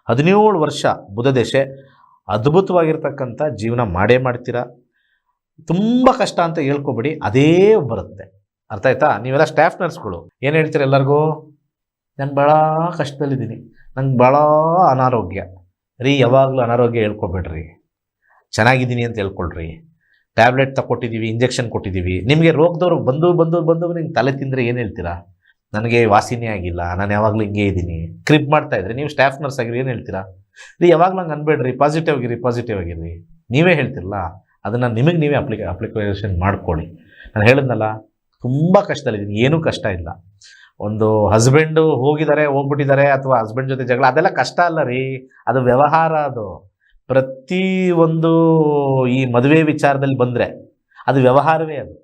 ಹದಿನೇಳು ವರ್ಷ ಬುಧ ದೇಶೆ, ಅದ್ಭುತವಾಗಿರ್ತಕ್ಕಂಥ ಜೀವನ ಮಾಡೇ ಮಾಡ್ತೀರಾ? ತುಂಬ ಕಷ್ಟ ಅಂತ ಹೇಳ್ಕೊಬೇಡಿ, ಅದೇ ಬರುತ್ತೆ. ಅರ್ಥ ಆಯ್ತಾ? ನೀವೆಲ್ಲ ಸ್ಟಾಫ್ ನರ್ಸ್ಗಳು ಏನು ಹೇಳ್ತೀರ ಎಲ್ಲರಿಗೂ? ನಾನು ಭಾಳ ಕಷ್ಟದಲ್ಲಿದ್ದೀನಿ. ನಂಗೆ ಭಾಳ ಅನಾರೋಗ್ಯ. ರೀ, ಯಾವಾಗಲೂ ಅನಾರೋಗ್ಯ ಹೇಳ್ಕೊಬೇಡ್ರಿ. ಚೆನ್ನಾಗಿದ್ದೀನಿ ಅಂತ ಹೇಳ್ಕೊಳ್ರಿ. ಟ್ಯಾಬ್ಲೆಟ್ ತಗೊಟ್ಟಿದ್ದೀವಿ ಇಂಜೆಕ್ಷನ್ ಕೊಟ್ಟಿದ್ದೀವಿ ನಿಮಗೆ ರೋಗದವ್ರು ಬಂದು ಬಂದು ಬಂದು ನಿಮ್ಗೆ ತಲೆ ತಿಂದರೆ ಏನು ಹೇಳ್ತೀರಾ? ನನಗೆ ವಾಸಿನೇ ಆಗಿಲ್ಲ, ನಾನು ಯಾವಾಗಲೂ ಹಿಂಗೆ ಇದ್ದೀನಿ. ಕ್ರಿಪ್ ಮಾಡ್ತಾ ಇದ್ರೆ, ನೀವು ಸ್ಟಾಫ್ ನರ್ಸ್ ಆಗಿರಿ, ಏನು ಹೇಳ್ತೀರಾ? ರೀ ಯಾವಾಗಲೂ ಹಂಗೆ ಅನ್ಬೇಡ್ರಿ ಪಾಸಿಟಿವ್ ಆಗಿರಿ ಪಾಸಿಟಿವ್ ಆಗಿರಿ. ನೀವೇ ಹೇಳ್ತಿರಲ್ಲ, ಅದನ್ನು ನಿಮಗೆ ನೀವೇ ಅಪ್ಲಿಕ ಅಪ್ಲಿಕೇಶನ್ ಮಾಡ್ಕೊಳ್ಳಿ. ನಾನು ಹೇಳಿದ್ನಲ್ಲ, ತುಂಬ ಕಷ್ಟದಲ್ಲಿದ್ದೀನಿ, ಏನೂ ಕಷ್ಟ ಇಲ್ಲ. ಒಂದು ಹಸ್ಬೆಂಡು ಹೋಗಿದ್ದಾರೆ ಹೋಗ್ಬಿಟ್ಟಿದ್ದಾರೆ, ಅಥವಾ ಹಸ್ಬೆಂಡ್ ಜೊತೆ ಜಗಳ, ಅದೆಲ್ಲ ಕಷ್ಟ ಅಲ್ಲ ರೀ. ಅದು ವ್ಯವಹಾರ ಅದು. ಪ್ರತಿ ಒಂದು ಈ ಮದುವೆ ವಿಚಾರದಲ್ಲಿ ಬಂದರೆ ಅದು ವ್ಯವಹಾರವೇ ಅದು.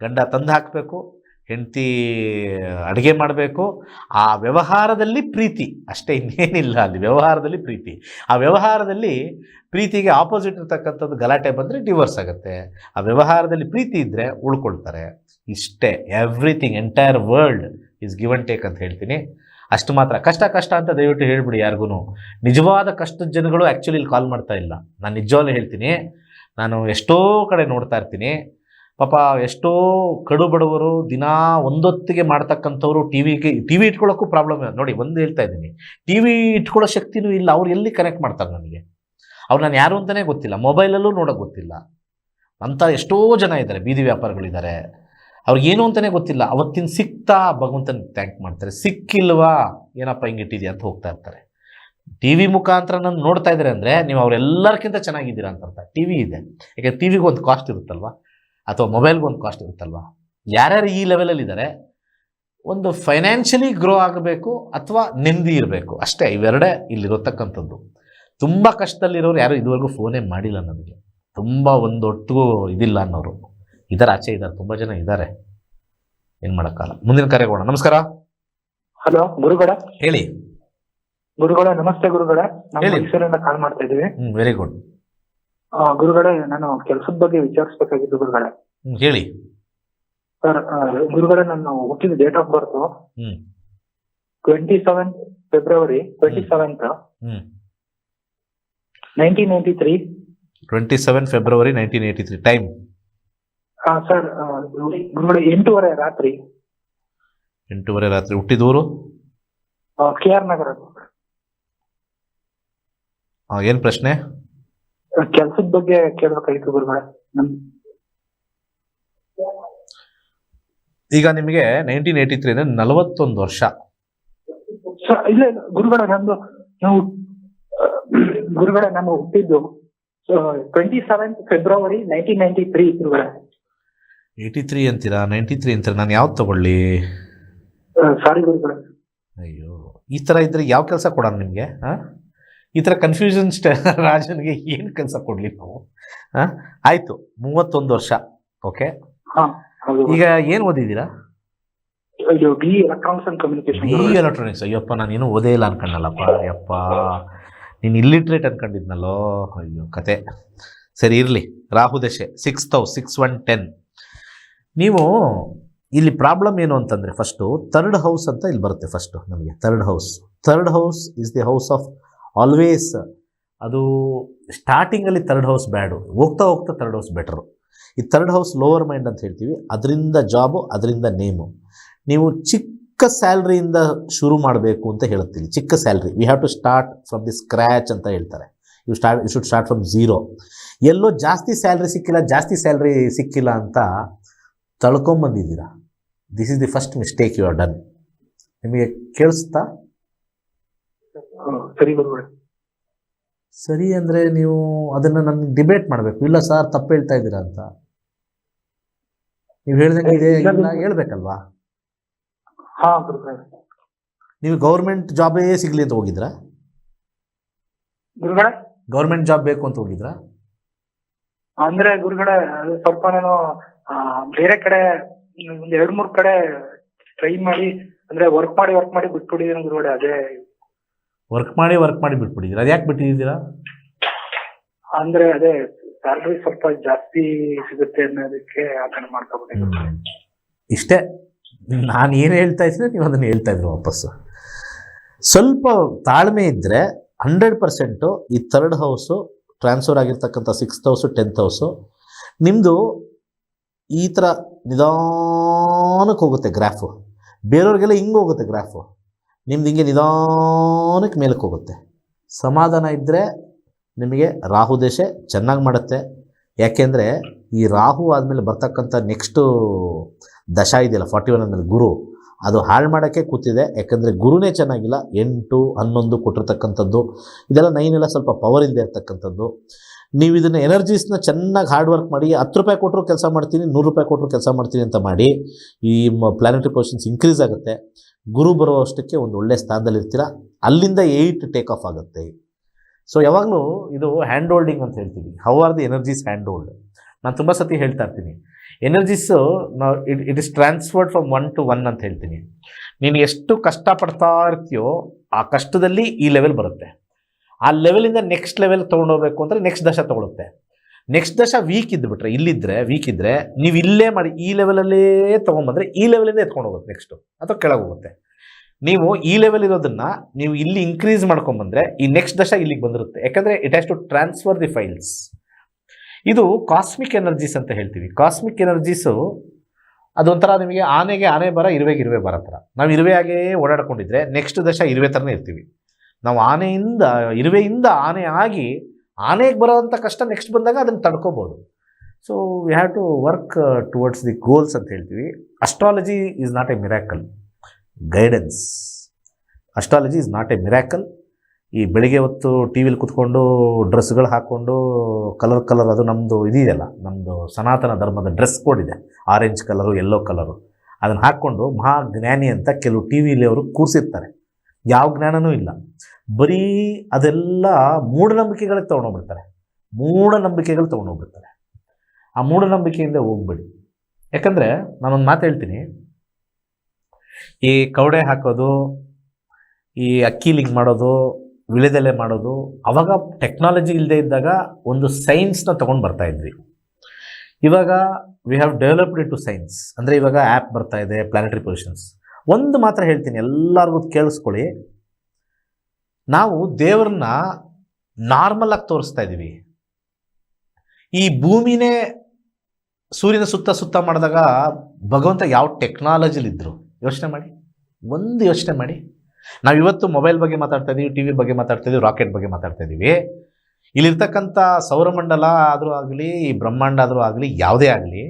ಗಂಡ ತಂದು ಹಾಕಬೇಕು, ಹೆಂಡತಿ ಅಡುಗೆ ಮಾಡಬೇಕು, ಆ ವ್ಯವಹಾರದಲ್ಲಿ ಪ್ರೀತಿ. ಅಷ್ಟೇ ಇನ್ನೇನಿಲ್ಲ ಅಲ್ಲಿ, ವ್ಯವಹಾರದಲ್ಲಿ ಪ್ರೀತಿ. ಆ ವ್ಯವಹಾರದಲ್ಲಿ ಪ್ರೀತಿಗೆ ಆಪೋಸಿಟ್ ಇರ್ತಕ್ಕಂಥದ್ದು ಗಲಾಟೆ ಬಂದರೆ ಡಿವೋರ್ಸ್ ಆಗುತ್ತೆ. ಆ ವ್ಯವಹಾರದಲ್ಲಿ ಪ್ರೀತಿ ಇದ್ದರೆ ಉಳ್ಕೊಳ್ತಾರೆ. ಇಷ್ಟೇ everything entire world is given take ಅಂತ ಹೇಳ್ತೀನಿ. ಅಷ್ಟು ಮಾತ್ರ. ಕಷ್ಟ ಕಷ್ಟ ಅಂತ ದಯವಿಟ್ಟು ಹೇಳಿಬಿಡಿ ಯಾರಿಗೂ ನಿಜವಾದ ಕಷ್ಟದ ಜನಗಳು ಆ್ಯಕ್ಚುಲಿ ಇಲ್ಲಿ ಕಾಲ್ ಮಾಡ್ತಾ ಇಲ್ಲ. ನಾನು ನಿಜವಾಗ್ಲೂ ಹೇಳ್ತೀನಿ. ನಾನು ಎಷ್ಟೋ ಕಡೆ ನೋಡ್ತಾ ಇರ್ತೀನಿ. ಪಾಪ ಎಷ್ಟೋ ಕಡು ಬಡವರು ದಿನಾ ಒಂದೊತ್ತಿಗೆ ಮಾಡ್ತಕ್ಕಂಥವ್ರು ಟಿ ವಿಗೆ ಟಿ ವಿ ಇಟ್ಕೊಳ್ಳೋಕ್ಕೂ ಪ್ರಾಬ್ಲಮ್ ನೋಡಿ, ಒಂದು ಹೇಳ್ತಾ ಇದ್ದೀನಿ. ಟಿ ವಿ ಇಟ್ಕೊಳ್ಳೋ ಶಕ್ತಿನೂ ಇಲ್ಲ. ಅವ್ರು ಎಲ್ಲಿ ಕನೆಕ್ಟ್ ಮಾಡ್ತಾರೆ ನನಗೆ? ಅವ್ರು ನಾನು ಯಾರು ಅಂತಲೇ ಗೊತ್ತಿಲ್ಲ. ಮೊಬೈಲಲ್ಲೂ ನೋಡೋಕೆ ಗೊತ್ತಿಲ್ಲ. ಅಂಥ ಎಷ್ಟೋ ಜನ ಇದ್ದಾರೆ. ಬೀದಿ ವ್ಯಾಪಾರಗಳಿದ್ದಾರೆ. ಅವ್ರಿಗೇನು ಅಂತಲೇ ಗೊತ್ತಿಲ್ಲ. ಅವತ್ತಿನ ಸಿಕ್ತಾ ಭಗವಂತನ ಥ್ಯಾಂಕ್ ಮಾಡ್ತಾರೆ. ಸಿಕ್ಕಿಲ್ವಾ? ಏನಪ್ಪ ಹಿಂಗೆ ಇಟ್ಟಿದ್ಯಾ ಅಂತ ಹೋಗ್ತಾ ಇರ್ತಾರೆ. ಟಿ ವಿ ಮುಖಾಂತರ ನಾನು ನೋಡ್ತಾ ಇದ್ದಾರೆ ಅಂದರೆ ನೀವು ಅವರೆಲ್ಲರಿಗಿಂತ ಚೆನ್ನಾಗಿದ್ದೀರಾ ಅಂತ ಅರ್ಥ. ಟಿ ವಿ ಇದೆ. ಯಾಕೆ ಟಿ ಒಂದು ಕಾಸ್ಟ್ ಇರುತ್ತಲ್ವಾ? ಅಥವಾ ಮೊಬೈಲ್ಗೆ ಒಂದು ಕಾಸ್ಟ್ ಇರುತ್ತಲ್ವಾ? ಯಾರ್ಯಾರು ಈ ಲೆವೆಲಲ್ಲಿ ಇದ್ದಾರೆ ಒಂದು ಫೈನಾನ್ಷಿಯಲಿ ಗ್ರೋ ಆಗಬೇಕು ಅಥವಾ ನೆಂದಿ ಇರಬೇಕು. ಅಷ್ಟೇ, ಇವೆರಡೇ ಇಲ್ಲಿರತಕ್ಕಂಥದ್ದು. ತುಂಬ ಕಷ್ಟದಲ್ಲಿರೋರು ಯಾರು ಇದುವರೆಗೂ ಫೋನೇ ಮಾಡಿಲ್ಲ ನನಗೆ. ತುಂಬ ಒಂದೊಟ್ಟಿಗೂ ಇದಿಲ್ಲ ಅನ್ನೋರು. ಇದ್ದಾರೆ ಆಚೆ ಇದ್ದಾರೆ ತುಂಬಾ ಜನ ಇದ್ದಾರೆ. ಏನು ಮಾಡೋಕ್ಕಲ್ಲ ಮುಂದಿನ ಕರೆಗೋಣ ನಮಸ್ಕಾರ. ಹಲೋ ಗುರುಗಡ ಹೇಳಿ. ಗುರುಗಳ ನಮಸ್ತೆ ಗುರುಗಡ. ಮೈಸೂರಿಂದ ಕಾಲ್ ಮಾಡ್ತಾ ಇದೀವಿ ವೆರಿ ಗುಡ್ ಆ, ಗುರುಗಳೇ ನಾನು ಕೆಲಸದ ಬಗ್ಗೆ ವಿಚಾರಿಸಬೇಕಾಗಿದ್ದು ಗುರುಗಳ. ಹೇಳಿ. ಸರ್ ಗುರುಗಡೆ ನಾನು ಹುಟ್ಟಿದ date of birth twenty seven February twenty seventh nineteen ninety three twenty seven February nineteen eighty three time sir ಗುರುಗಡೆ ಎಂಟೂವರೆ ರಾತ್ರಿ. ಎಂಟೂವರೆ ರಾತ್ರಿ. ಹುಟ್ಟಿದೂರು? ಕೆ ಆರ್ ನಗರ. ಏನ್ ಪ್ರಶ್ನೆ? ಕೆಲಸದ ಬಗ್ಗೆ ಕೇಳ್ಬೇಕಾಗಿತ್ತು ಗುರುಗಳೇ. ಈಗ ನಿಮಗೆ ನೈನ್ಟೀನ್ ಏಯ್ಟಿ ತ್ರೀ ಅಂದ್ರೆ ನಲವತ್ತೊಂದು ವರ್ಷ. ಇಲ್ಲ ಇಲ್ಲ ಗುರುಗಳ ನಮ್ದು ನಾವು ಗುರುಗಳ ನಾನು ಹುಟ್ಟಿದ್ದು twenty seventh February nineteen ninety three ಗುರುಗಳೇ. ಏಯ್ಟಿ ತ್ರೀ ಅಂತೀರಾ? ನೈಂಟಿ ತ್ರೀ ಅಂತೀರಾ? ನಾನು ಯಾವ್ದು ತಗೊಳ್ಳಿ? ಸಾರಿ ಗುರುಗಳೇ. ಅಯ್ಯೋ ಈ ಥರ ಇದ್ರೆ ಯಾವ ಕೆಲಸ ಕೊಡೋಣ ನಿಮಗೆ ಹಾಂ ಈ ಥರ ಕನ್ಫ್ಯೂಷನ್ ಸ್ಟ ರಾಜನಿಗೆ ಏನು ಕೆಲಸ ಕೊಡಲಿ ನಾವು ಹಾಂ ಆಯಿತು ಮೂವತ್ತೊಂದು ವರ್ಷ ಓಕೆ ಹಾ ಈಗ ಏನು ಓದಿದ್ದೀರಾ? B electronics and communication B electronics Ayyappa ನಾನು ಏನು ಓದೇ ಇಲ್ಲ ಅನ್ಕೊಂಡಲ್ಲಪ್ಪ ಅಯ್ಯಪ್ಪ. ನೀನು ಇಲ್ಲಿಟ್ರೇಟ್ ಅನ್ಕೊಂಡಿದ್ನಲ್ಲೋ ಅಯ್ಯೋ ಕತೆ. ಸರಿ ಇರಲಿ. ರಾಹು ದಶೆ ಸಿಕ್ಸ್ ತೌ ಸಿಕ್ಸ್ ಒನ್ ಟೆನ್ ನೀವು ಇಲ್ಲಿ ಪ್ರಾಬ್ಲಮ್ ಏನು ಅಂತಂದರೆ ಫಸ್ಟು ಥರ್ಡ್ ಹೌಸ್ ಅಂತ ಇಲ್ಲಿ ಬರುತ್ತೆ ಫಸ್ಟು ನಮಗೆ third house third house is the house of always ಅದು ಸ್ಟಾರ್ಟಿಂಗಲ್ಲಿ ಥರ್ಡ್ ಹೌಸ್ ಬ್ಯಾಡು ಹೋಗ್ತಾ ಹೋಗ್ತಾ ಥರ್ಡ್ ಹೌಸ್ ಬೆಟರು ಈ ಥರ್ಡ್ ಹೌಸ್ ಲೋವರ್ ಮೈಂಡ್ ಅಂತ ಹೇಳ್ತೀವಿ. ಅದರಿಂದ ಜಾಬು ಅದರಿಂದ ನೇಮು ನೀವು ಚಿಕ್ಕ ಸ್ಯಾಲ್ರಿಯಿಂದ ಶುರು ಮಾಡಬೇಕು ಅಂತ ಹೇಳುತ್ತೀವಿ ಚಿಕ್ಕ salary we have to start from the scratch ಅಂತ ಹೇಳ್ತಾರೆ. You start you should start from zero ಎಲ್ಲೋ ಜಾಸ್ತಿ ಸ್ಯಾಲ್ರಿ ಸಿಕ್ಕಿಲ್ಲ, ಜಾಸ್ತಿ ಸ್ಯಾಲ್ರಿ ಸಿಕ್ಕಿಲ್ಲ ಅಂತ ತಳ್ಕೊಂಬಂದಿದ್ದೀರಾ this is the first mistake you are done ನಿಮಗೆ ಕೇಳಿಸ್ತಾ? ಸರಿ ಸರಿ ಅಂದರೆ ನೀವು ಅದನ್ನು ನನಗೆ ಡಿಬೇಟ್ ಮಾಡಬೇಕು. ಇಲ್ಲ ಸರ್ ತಪ್ಪು ಹೇಳ್ತಾ ಇದ್ದೀರಾ ಅಂತ. ನೀವು ಹೇಳಿದಂಗೆ ಇದೆ ಇಲ್ಲ ಹೇಳ್ಬೇಕಲ್ವಾ? ಹಾ ಗುರುಗಳೇ. ನೀವು ಗೌರ್ಮೆಂಟ್ ಜಾಬೇ ಸಿಗಲಿ ಅಂತ ಹೋಗಿದ್ರಾ? ಗುರುಗಳೇ? ಗೌರ್ಮೆಂಟ್ ಜಾಬ್ ಬೇಕು ಅಂತ ಹೋಗಿದ್ರಾ? ಅಂದ್ರೆ ಗುರುಗಳೇ ಅದು ಸ್ವಲ್ಪ ನಾನು ಬೇರೆ ಕಡೆ ಒಂದ್ ಎರಡ್ ಮೂರ್ ಕಡೆ ಟ್ರೈ ಮಾಡಿ ಅಂದ್ರೆ ವರ್ಕ್ ಮಾಡಿ ವರ್ಕ್ ಮಾಡಿ ಬಿಟ್ಬಿಟ್ಟಿದ್ದೀನಿ ಗುರುಗಳೇ ಅದೇ. ವರ್ಕ್ ಮಾಡಿ ವರ್ಕ್ ಮಾಡಿ ಬಿಟ್ಬಿಟ್ಟಿದ್ದೀರಾ ಅದು ಯಾಕೆ ಬಿಟ್ಟಿದ್ದೀರಾ ಅಂದ್ರೆ ಅದೇ ಸ್ಯಾಲ್ರಿ ಸ್ವಲ್ಪ ಜಾಸ್ತಿ ಸಿಗುತ್ತೆ ಅನ್ನೋದಕ್ಕೆ ಅದನ್ನ ಮಾಡ್ಕೊಬಿಟ್ಟೆ ಇಷ್ಟೇ. ನಾನು ಏನು ಹೇಳ್ತಾ ಇದ್ದೀನಿ ನೀವು ಅದನ್ನು ಹೇಳ್ತಾ ಇದ್ರು ವಾಪಸ್ಸು ಸ್ವಲ್ಪ ತಾಳ್ಮೆ ಇದ್ದರೆ ಹಂಡ್ರೆಡ್ ಪರ್ಸೆಂಟು ಈ ಥರ್ಡ್ ಹೌಸು ಟ್ರಾನ್ಸ್ಫರ್ ಆಗಿರ್ತಕ್ಕಂಥ ಸಿಕ್ಸ್ತ್ ಹೌಸು ಟೆಂತ್ ಹೌಸು ನಿಮ್ಮದು ಈ ಥರ ನಿಧಾನಕ್ಕೆ ಹೋಗುತ್ತೆ ಗ್ರಾಫು ಬೇರೆಯವ್ರಿಗೆಲ್ಲ ಹಿಂಗೆ ಹೋಗುತ್ತೆ ಗ್ರಾಫು ನಿಮ್ದು ಹಿಂಗೆ ನಿಧಾನಕ್ಕೆ ಮೇಲಕ್ಕೆ ಹೋಗುತ್ತೆ. ಸಮಾಧಾನ ಇದ್ದರೆ ನಿಮಗೆ ರಾಹು ದೇಶ ಚೆನ್ನಾಗಿ ಮಾಡುತ್ತೆ. ಯಾಕೆಂದರೆ ಈ ರಾಹು ಆದಮೇಲೆ ಬರ್ತಕ್ಕಂಥ ನೆಕ್ಸ್ಟು ದಶ ಇದೆಯಲ್ಲ ಫಾರ್ಟಿ ಒನ್ ಆದಮೇಲೆ ಗುರು, ಅದು ಹಾಳು ಮಾಡೋಕ್ಕೆ ಕೂತಿದೆ. ಯಾಕಂದರೆ ಗುರುನೇ ಚೆನ್ನಾಗಿಲ್ಲ. ಎಂಟು, ಹನ್ನೊಂದು ಕೊಟ್ಟಿರ್ತಕ್ಕಂಥದ್ದು. ಇದೆಲ್ಲ ನೈನೆಲ್ಲ ಸ್ವಲ್ಪ ಪವರ್ ಇಲ್ಲದೆ ಇರ್ತಕ್ಕಂಥದ್ದು. ನೀವು ಇದನ್ನು ಎನರ್ಜೀಸ್ನ ಚೆನ್ನಾಗಿ ಹಾರ್ಡ್ ವರ್ಕ್ ಮಾಡಿ ಹತ್ತು ರೂಪಾಯಿ ಕೊಟ್ಟರು ಕೆಲಸ ಮಾಡ್ತೀನಿ, ನೂರು ರೂಪಾಯಿ ಕೊಟ್ಟರು ಕೆಲಸ ಮಾಡ್ತೀನಿ ಅಂತ ಮಾಡಿ ಈ ಪ್ಲಾನೆಟರಿ ಪೊಸಿಷನ್ಸ್ ಇನ್ಕ್ರೀಸ್ ಆಗುತ್ತೆ. ಗುರು ಬರೋ ಅಷ್ಟಕ್ಕೆ ಒಂದು ಒಳ್ಳೆ ಸ್ಥಾನದಲ್ಲಿ ಇರ್ತೀರ. ಅಲ್ಲಿಂದ ಏಯ್ಟ್ ಟೇಕ್ ಆಫ್ ಆಗುತ್ತೆ. ಸೊ ಯಾವಾಗಲೂ ಇದು ಹ್ಯಾಂಡ್ ಹೋಲ್ಡಿಂಗ್ ಅಂತ ಹೇಳ್ತೀವಿ. How are the energies hand hold ನಾನು ತುಂಬ ಸತಿ ಹೇಳ್ತಾ ಇರ್ತೀನಿ. ಎನರ್ಜೀಸು ನಾವು it it is transferred from one to one ಅಂತ ಹೇಳ್ತೀನಿ. ನೀನು ಎಷ್ಟು ಕಷ್ಟಪಡ್ತಾ ಇರ್ತೀಯೋ ಆ ಕಷ್ಟದಲ್ಲಿ ಈ ಲೆವೆಲ್ ಬರುತ್ತೆ. ಆ ಲೆವೆಲಿಂದ ನೆಕ್ಸ್ಟ್ ಲೆವೆಲ್ ತೊಗೊಂಡೋಗ್ಬೇಕು ಅಂದರೆ ನೆಕ್ಸ್ಟ್ ದಶ ತೊಗೊಳುತ್ತೆ. ನೆಕ್ಸ್ಟ್ ದಶ ವೀಕ್ ಇದ್ದುಬಿಟ್ರೆ ಇಲ್ಲಿದ್ದರೆ ವೀಕ್ ಇದ್ದರೆ ನೀವು ಇಲ್ಲೇ ಮಾಡಿ, ಈ ಲೆವೆಲಲ್ಲೇ ತೊಗೊಂಬಂದರೆ ಈ ಲೆವೆಲಿಂದ ಎತ್ಕೊಂಡು ಹೋಗುತ್ತೆ ನೆಕ್ಸ್ಟು ಅಥವಾ ಕೆಳಗೆ ಹೋಗುತ್ತೆ. ನೀವು ಈ ಲೆವೆಲ್ ಇರೋದನ್ನು ನೀವು ಇಲ್ಲಿ ಇನ್ಕ್ರೀಸ್ ಮಾಡ್ಕೊಂಬಂದರೆ ಈ ನೆಕ್ಸ್ಟ್ ದಶ ಇಲ್ಲಿಗೆ ಬಂದಿರುತ್ತೆ. ಯಾಕಂದರೆ it has to transfer the files ಇದು ಕಾಸ್ಮಿಕ್ ಎನರ್ಜೀಸ್ ಅಂತ ಹೇಳ್ತೀವಿ. ಕಾಸ್ಮಿಕ್ ಎನರ್ಜೀಸು ಅದೊಂಥರ ನಿಮಗೆ ಆನೆಗೆ ಆನೆ ಬರ, ಇರುವೆಗೆ ಇರುವೆ ಬರೋ ಥರ ನಾವು ಇರುವೆಯಾಗೇ ಓಡಾಡ್ಕೊಂಡಿದ್ರೆ ನೆಕ್ಸ್ಟ್ ದಶ ಇರುವೆ ಥರನೇ ಇರ್ತೀವಿ. ನಾವು ಆನೆಯಿಂದ, ಇರುವೆಯಿಂದ ಆನೆ ಆಗಿ ಆನೆಗೆ ಬರೋವಂಥ ಕಷ್ಟ ನೆಕ್ಸ್ಟ್ ಬಂದಾಗ ಅದನ್ನು ತಡ್ಕೋಬೋದು. So we have to work towards the goals ಅಂತ ಹೇಳ್ತೀವಿ. Astrology is not a miracle guidance astrology is not a miracle ಈ ಬೆಳಿಗ್ಗೆ ಹೊತ್ತು ಟಿ ವಿಲಿ ಕುತ್ಕೊಂಡು ಡ್ರೆಸ್ಗಳು ಹಾಕ್ಕೊಂಡು ಕಲರ್ ಕಲರ್ ಅದು ನಮ್ಮದು ಇದೆಯಲ್ಲ ನಮ್ಮದು ಸನಾತನ ಧರ್ಮದ ಡ್ರೆಸ್ ಕೋಡ್ ಇದೆ. ಆರೆಂಜ್ ಕಲರು ಯೆಲ್ಲೋ ಕಲರು ಅದನ್ನು ಹಾಕ್ಕೊಂಡು ಮಹಾಜ್ಞಾನಿ ಅಂತ ಕೆಲವು ಟಿ ವಿಲಿ ಅವರು ಕೂರಿಸಿರ್ತಾರೆ. ಯಾವ ಜ್ಞಾನನೂ ಇಲ್ಲ. ಬರೀ ಅದೆಲ್ಲ ಮೂಢನಂಬಿಕೆಗಳಿಗೆ ತೊಗೊಂಡೋಗ್ಬಿಡ್ತಾರೆ ಮೂಢನಂಬಿಕೆಗಳು ತೊಗೊಂಡೋಗ್ಬಿಡ್ತಾರೆ ಆ ಮೂಢನಂಬಿಕೆಯಿಂದ ಹೋಗ್ಬೇಡಿ. ಯಾಕಂದರೆ ನಾನೊಂದು ಮಾತು ಹೇಳ್ತೀನಿ. ಈ ಕವಡೆ ಹಾಕೋದು, ಈ ಅಕ್ಕಿ ಲಿಂಗ್ ಮಾಡೋದು, ವಿಳೆದೆಲೆ ಮಾಡೋದು, ಅವಾಗ ಟೆಕ್ನಾಲಜಿ ಇಲ್ಲದೆ ಇದ್ದಾಗ ಒಂದು ಸೈನ್ಸ್ನ ತೊಗೊಂಡು ಬರ್ತಾ ಇದ್ವಿ. ಇವಾಗ we have developed it to science ಅಂದರೆ ಇವಾಗ ಆ್ಯಪ್ ಬರ್ತಾ ಇದೆ ಪ್ಲಾನೆಟರಿ ಪೊಸಿಷನ್ಸ್ ಒಂದು ಮಾತ್ರ ಹೇಳ್ತೀನಿ, ಎಲ್ಲರಿಗೂ ಕೇಳಿಸ್ಕೊಳ್ಳಿ. ನಾವು ದೇವ್ರನ್ನ ನಾರ್ಮಲ್ ಆಗಿ ತೋರಿಸ್ತಾ ಇದ್ದೀವಿ ಈ ಭೂಮಿನೇ ಸೂರ್ಯನ ಸುತ್ತ ಸುತ್ತ ಮಾಡಿದಾಗ ಭಗವಂತ ಯಾವ ಟೆಕ್ನಾಲಜಿಲಿದ್ದರು ಯೋಚನೆ ಮಾಡಿ, ಒಂದು ಯೋಚನೆ ಮಾಡಿ. ನಾವು ಇವತ್ತು ಮೊಬೈಲ್ ಬಗ್ಗೆ ಮಾತಾಡ್ತಾ ಇದ್ದೀವಿ ಟಿ ವಿ ಬಗ್ಗೆ ಮಾತಾಡ್ತಾ ಇದ್ದೀವಿ ರಾಕೆಟ್ ಬಗ್ಗೆ ಮಾತಾಡ್ತಾ ಇದ್ದೀವಿ ಇಲ್ಲಿರ್ತಕ್ಕಂಥ ಸೌರಮಂಡಲ ಆದರೂ ಆಗಲಿ, ಈ ಬ್ರಹ್ಮಾಂಡ ಆದರೂ ಆಗಲಿ, ಯಾವುದೇ ಆಗಲಿ,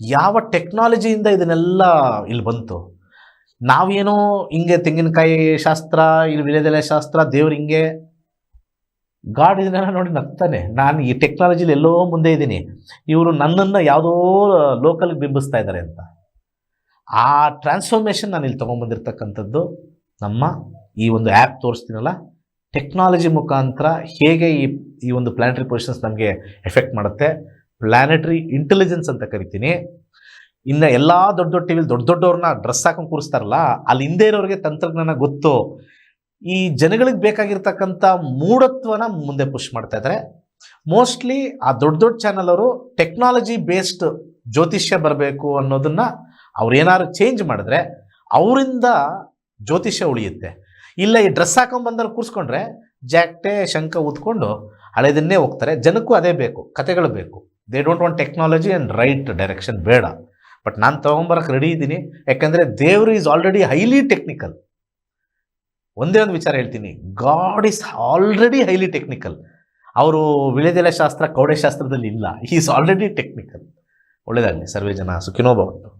ಯಾವ ಟೆಕ್ನಾಲಜಿಯಿಂದ ಇದನ್ನೆಲ್ಲ ಇಲ್ಲಿ ಬಂತು? ನಾವೇನೋ ಹಿಂಗೆ ತೆಂಗಿನಕಾಯಿ ಶಾಸ್ತ್ರ, ಇಲ್ಲಿ ವಿಳೆದೆಲೆ ಶಾಸ್ತ್ರ, ದೇವ್ರು ಹಿಂಗೆ. ಗಾಡ್ ಇದನ್ನೆಲ್ಲ ನೋಡಿ ನಗ್ತಾನೆ. ನಾನು ಈ ಟೆಕ್ನಾಲಜಿಲಿ ಎಲ್ಲೋ ಮುಂದೆ ಇದ್ದೀನಿ. ಇವರು ನನ್ನನ್ನು ಯಾವುದೋ ಲೋಕಲ್ಗೆ ಬಿಂಬಿಸ್ತಾ ಇದ್ದಾರೆ ಅಂತ. ಆ ಟ್ರಾನ್ಸ್ಫಾರ್ಮೇಷನ್ ನಾನು ಇಲ್ಲಿ ತೊಗೊಂಬಂದಿರ್ತಕ್ಕಂಥದ್ದು ನಮ್ಮ ಈ ಒಂದು ಆ್ಯಪ್ ತೋರಿಸ್ತೀನಲ್ಲ ಟೆಕ್ನಾಲಜಿ ಮುಖಾಂತರ ಹೇಗೆ ಈ ಈ ಒಂದು ಪ್ಲಾನೆಟರಿ ಪೊಸಿಷನ್ಸ್ ನಮಗೆ ಎಫೆಕ್ಟ್ ಮಾಡುತ್ತೆ. ಪ್ಲಾನೆಟರಿ ಇಂಟೆಲಿಜೆನ್ಸ್ ಅಂತ ಕರಿತೀನಿ. ಇನ್ನು ಎಲ್ಲ ದೊಡ್ಡ ದೊಡ್ಡ ಟಿವಿಲಿ ದೊಡ್ಡ ದೊಡ್ಡವ್ರನ್ನ ಡ್ರೆಸ್ ಹಾಕೊಂಡು ಕೂರಿಸ್ತಾರಲ್ಲ, ಅಲ್ಲಿ ಹಿಂದೆ ಇರೋರಿಗೆ ತಂತ್ರಜ್ಞಾನ ಗೊತ್ತು. ಈ ಜನಗಳಿಗೆ ಬೇಕಾಗಿರ್ತಕ್ಕಂಥ ಮೂಢತ್ವನ ಮುಂದೆ ಪುಷ್ ಮಾಡ್ತಾ ಇದ್ದಾರೆ ಮೋಸ್ಟ್ಲಿ ಆ ದೊಡ್ಡ ದೊಡ್ಡ ಚಾನಲ್ ಅವರು ಟೆಕ್ನಾಲಜಿ ಬೇಸ್ಡ್ ಜ್ಯೋತಿಷ್ಯ ಬರಬೇಕು ಅನ್ನೋದನ್ನ ಅವ್ರು ಏನಾದ್ರು ಚೇಂಜ್ ಮಾಡಿದ್ರೆ ಅವರಿಂದ ಜ್ಯೋತಿಷ್ಯ ಉಳಿಯುತ್ತೆ. ಇಲ್ಲ ಈ ಡ್ರೆಸ್ ಹಾಕೊಂಡ್ಬಂದಲ್ಲಿ ಕೂರಿಸ್ಕೊಂಡ್ರೆ ಜಾಕ್ಟೆ ಶಂಕ ಊದ್ಕೊಂಡು ಹಳೆದನ್ನೇ ಹೋಗ್ತಾರೆ. ಜನಕ್ಕೂ ಅದೇ ಬೇಕು, ಕತೆಗಳು ಬೇಕು. They don't want technology and right direction ಬೇಡ. ಬಟ್ ನಾನು ತೊಗೊಂಬರಕ್ಕೆ ರೆಡಿ ಇದ್ದೀನಿ. ಯಾಕಂದರೆ ದೇವ್ರು ಈಸ್ ಆಲ್ರೆಡಿ ಹೈಲಿ ಟೆಕ್ನಿಕಲ್ ಒಂದೇ ಒಂದು ವಿಚಾರ ಹೇಳ್ತೀನಿ. God is already highly technical ಅವರು ವಿಳೆದೆಲೆ ಶಾಸ್ತ್ರ, ಕೌಡೆ ಶಾಸ್ತ್ರದಲ್ಲಿ ಇಲ್ಲ. ಈಸ್ ಆಲ್ರೆಡಿ ಟೆಕ್ನಿಕಲ್ ಒಳ್ಳೆಯದಾಗಲಿ ಸರ್ವೇ ಜನ ಸುಖಿನೋ ಭವಂತು